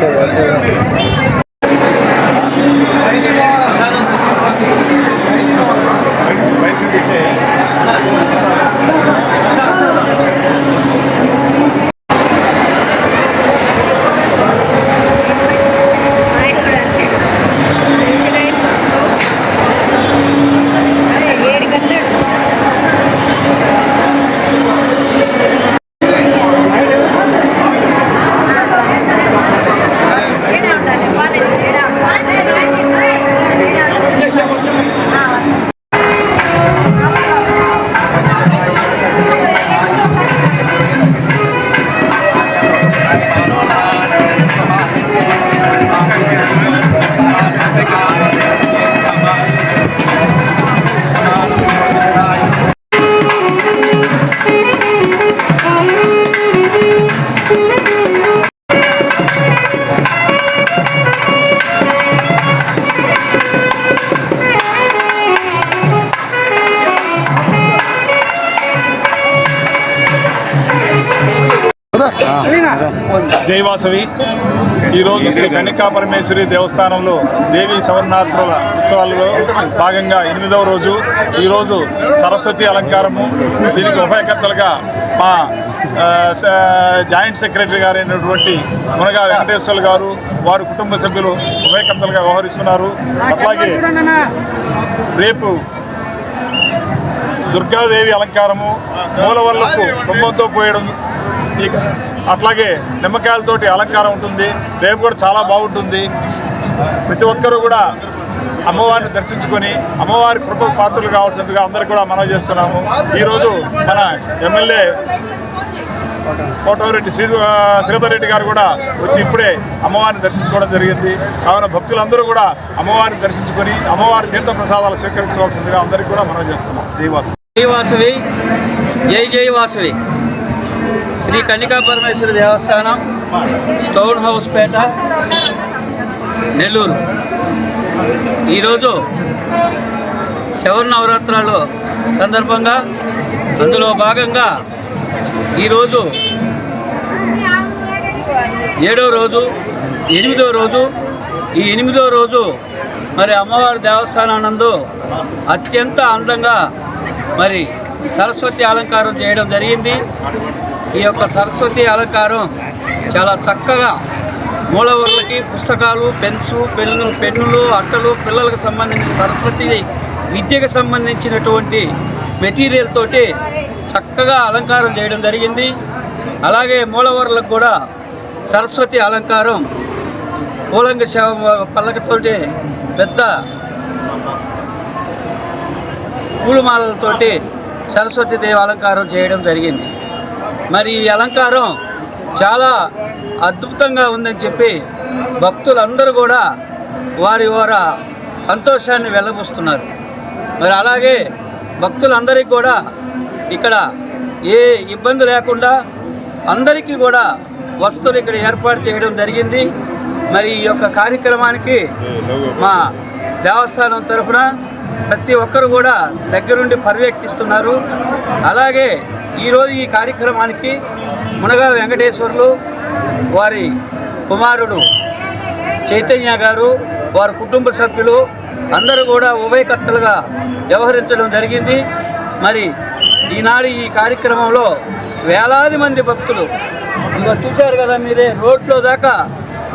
とうございます。జయవాసవి. ఈరోజు శ్రీ కన్నికా పరమేశ్వరి దేవస్థానంలో దేవి సవర్ణాత్రుల ఉత్సవాలలో భాగంగా ఎనిమిదవ రోజు. ఈరోజు సరస్వతి అలంకారము. దీనికి ఉభయకర్తలుగా మా జాయింట్ సెక్రటరీ గారు అయినటువంటి మునగా వెంకటేశ్వర్లు గారు వారి కుటుంబ సభ్యులు ఉభయకర్తలుగా వ్యవహరిస్తున్నారు. అట్లాగే రేపు దుర్గాదేవి అలంకారము మూలవర్లకు కుంభంతో పోయడం ఈ- అట్లాగే నిమ్మకాయలతోటి అలంకారం ఉంటుంది. రేపు కూడా చాలా బాగుంటుంది. ప్రతి ఒక్కరూ కూడా అమ్మవారిని దర్శించుకొని అమ్మవారి కృప పాత్రలు కావాల్సిందిగా అందరికీ కూడా మనవి చేస్తున్నాము. ఈరోజు మన ఎమ్మెల్యే కోటమిరెడ్డి శ్రీ శ్రీధర్ రెడ్డి గారు కూడా వచ్చి ఇప్పుడే అమ్మవారిని దర్శించుకోవడం జరిగింది. కావున భక్తులందరూ కూడా అమ్మవారిని దర్శించుకొని అమ్మవారి తీర్థ ప్రసాదాలు స్వీకరించవలసిందిగా అందరికీ కూడా మనం చేస్తున్నాం. దేవాసం జై వాసవి. జై జై వాసవి. శ్రీ కన్నికా పరమేశ్వరి దేవస్థానం స్టోన్ హౌస్ పేట నెల్లూరు. ఈరోజు శవర నవరాత్రాలు సందర్భంగా అందులో భాగంగా ఈరోజు ఏడో రోజు ఎనిమిదో రోజు ఈ ఎనిమిదో రోజు మరి అమ్మవారి దేవస్థానానందు అత్యంత అందంగా మరి సరస్వతి అలంకారం చేయడం జరిగింది. ఈ యొక్క సరస్వతి అలంకారం చాలా చక్కగా మూలవర్లకి పుస్తకాలు పెన్స్ పెన్ను పెన్నులు అట్టలు పిల్లలకు సంబంధించిన సరస్వతి విద్యకు సంబంధించినటువంటి మెటీరియల్ తోటి చక్కగా అలంకారం చేయడం జరిగింది. అలాగే మూలవర్లకు కూడా సరస్వతి అలంకారం పూలంగ సేవ పల్లకతోటి పెద్ద పూలమాలలతోటి సరస్వతి దేవి అలంకారం చేయడం జరిగింది. మరి ఈ అలంకారం చాలా అద్భుతంగా ఉందని చెప్పి భక్తులందరూ కూడా వారి వారి సంతోషాన్ని వెళ్ళబోస్తున్నారు మరి అలాగే భక్తులందరికీ కూడా ఇక్కడ ఏ ఇబ్బంది లేకుండా అందరికీ కూడా వస్తువులు ఇక్కడ ఏర్పాటు చేయడం జరిగింది. మరి ఈ యొక్క కార్యక్రమానికి మా దేవస్థానం తరఫున ప్రతి ఒక్కరు కూడా దగ్గరుండి పర్యవేక్షిస్తున్నారు. అలాగే ఈరోజు ఈ కార్యక్రమానికి మునగా వెంకటేశ్వర్లు వారి కుమారుడు చైతన్య గారు వారి కుటుంబ సభ్యులు అందరూ కూడా ఉభయకర్తలుగా వ్యవహరించడం జరిగింది. మరి ఈనాడు ఈ కార్యక్రమంలో వేలాది మంది భక్తులు. ఇంకా చూశారు కదా మీరే రోడ్లో దాకా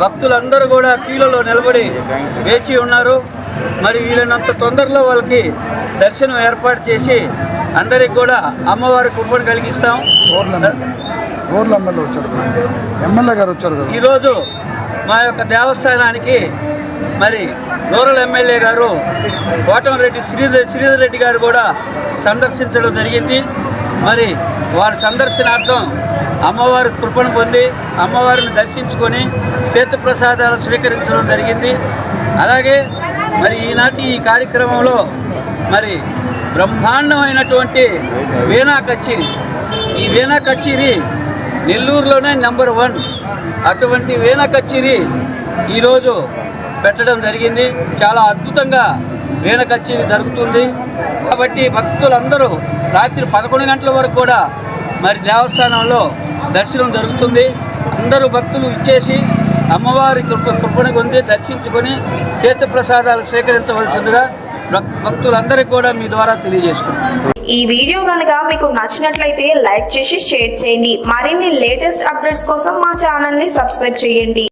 భక్తులందరూ కూడా కీలలో నిలబడి వేచి ఉన్నారు. మరి వీళ్ళనంత తొందరలో వాళ్ళకి దర్శనం ఏర్పాటు చేసి అందరికి కూడా అమ్మవారి కృపను కలిగిస్తాం. ఎమ్మెల్యే వచ్చారు. కదా ఎమ్మెల్యే గారు వచ్చారు ఈరోజు మా యొక్క దేవస్థానానికి మరి రూరల్ ఎమ్మెల్యే గారు కోటమిరెడ్డి శ్రీధర్ శ్రీధర్ రెడ్డి గారు కూడా సందర్శించడం జరిగింది. మరి వారి సందర్శనార్థం అమ్మవారి కృపను పొంది అమ్మవారిని దర్శించుకొని తీర్థప్రసాదాలు స్వీకరించడం జరిగింది. అలాగే మరి ఈనాటి ఈ కార్యక్రమంలో మరి బ్రహ్మాండమైనటువంటి వీణా కచేరీ. ఈ వీణా కచేరీ నెల్లూరులోనే నెంబర్ వన్. అటువంటి వీణా కచేరీ ఈరోజు పెట్టడం జరిగింది. చాలా అద్భుతంగా వీణ కచేరీ జరుగుతుంది. కాబట్టి భక్తులందరూ రాత్రి పదకొండు గంటల వరకు కూడా మరి దేవస్థానంలో దర్శనం జరుగుతుంది. అందరూ భక్తులు ఇచ్చేసి అమ్మవారి కృప కృపను పొంది దర్శించుకొని తీర్థప్రసాదాలు స్వీకరించవలసిందిగా భక్తులందరికీ కూడా మీ ద్వారా తెలియజేసుకుంటాం ఈ వీడియో కనుక మీకు నచ్చినట్లయితే లైక్ చేసి షేర్ చేయండి. మరిన్ని లేటెస్ట్ అప్డేట్స్ కోసం మా ఛానల్ని సబ్స్క్రైబ్ చేయండి.